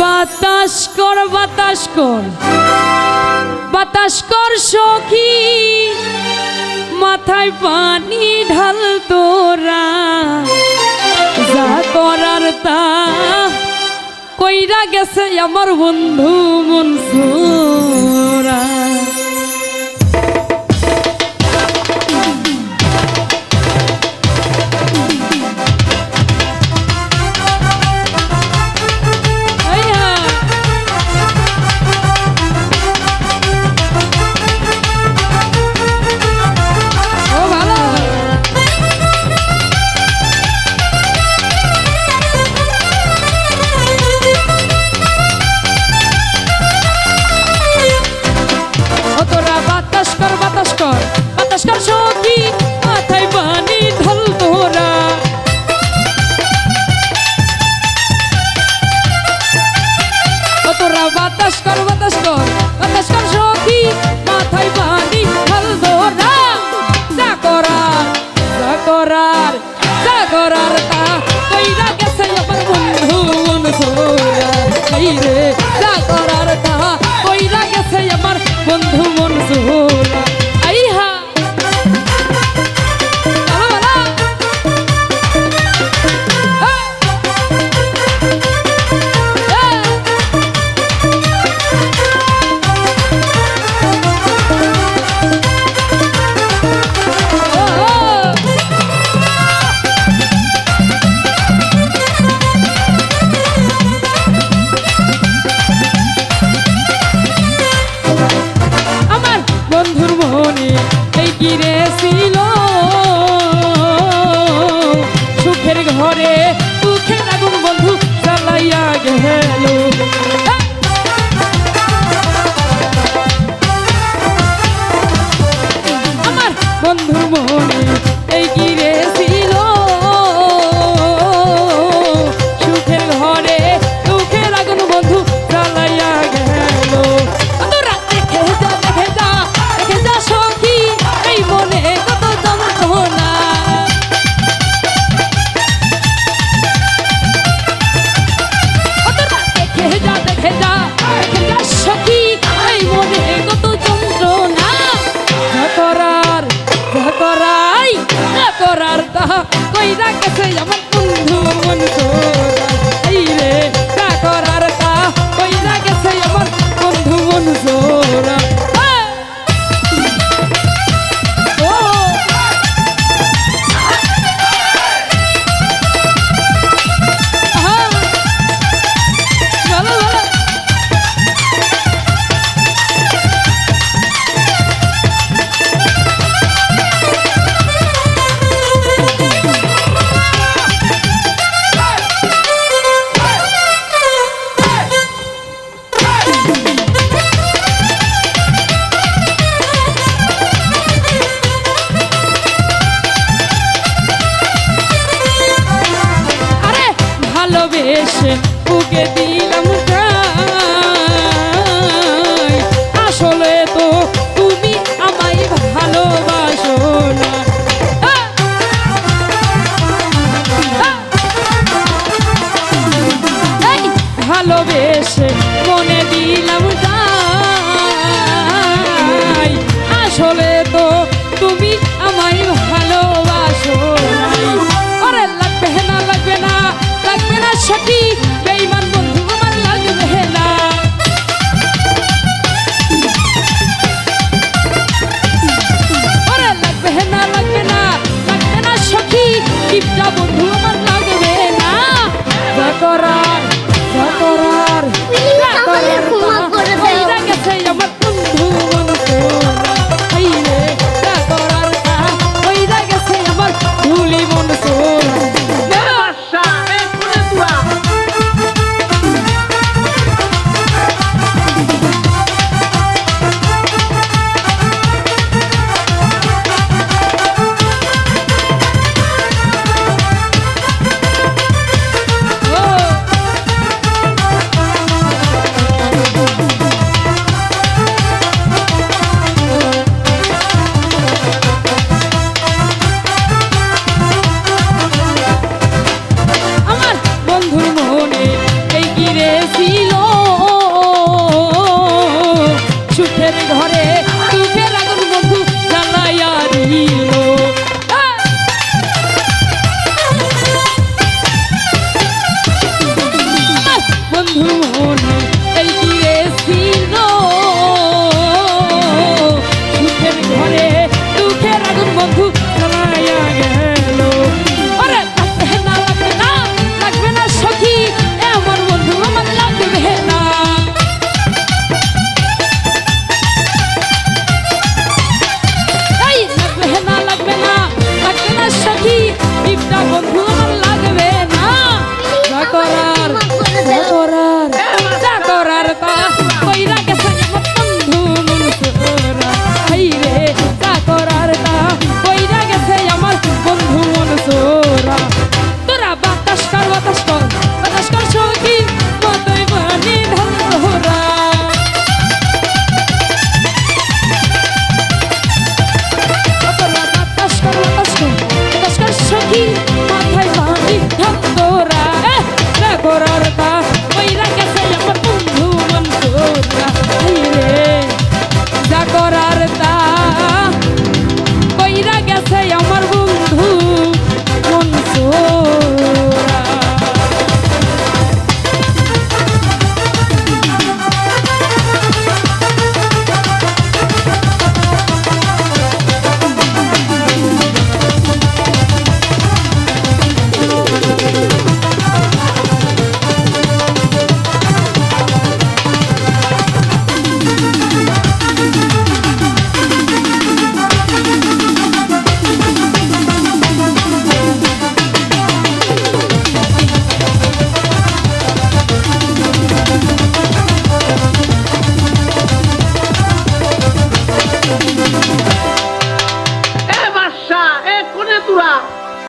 বাতাস কর বাতাস কর। বাতাস কর সখি, মাথায় পানি ঢাল তোরা। যা করার তা কইরা গেছে আমার বন্ধু মনসুর। বাতাস কর বাতাস amores. দহা কইরা গেছে আমার বন্ধু মন চলে তো তুমি আমায় ভালোবাসো আরে লাগবে না লাগবে না লাগবে না সঠিক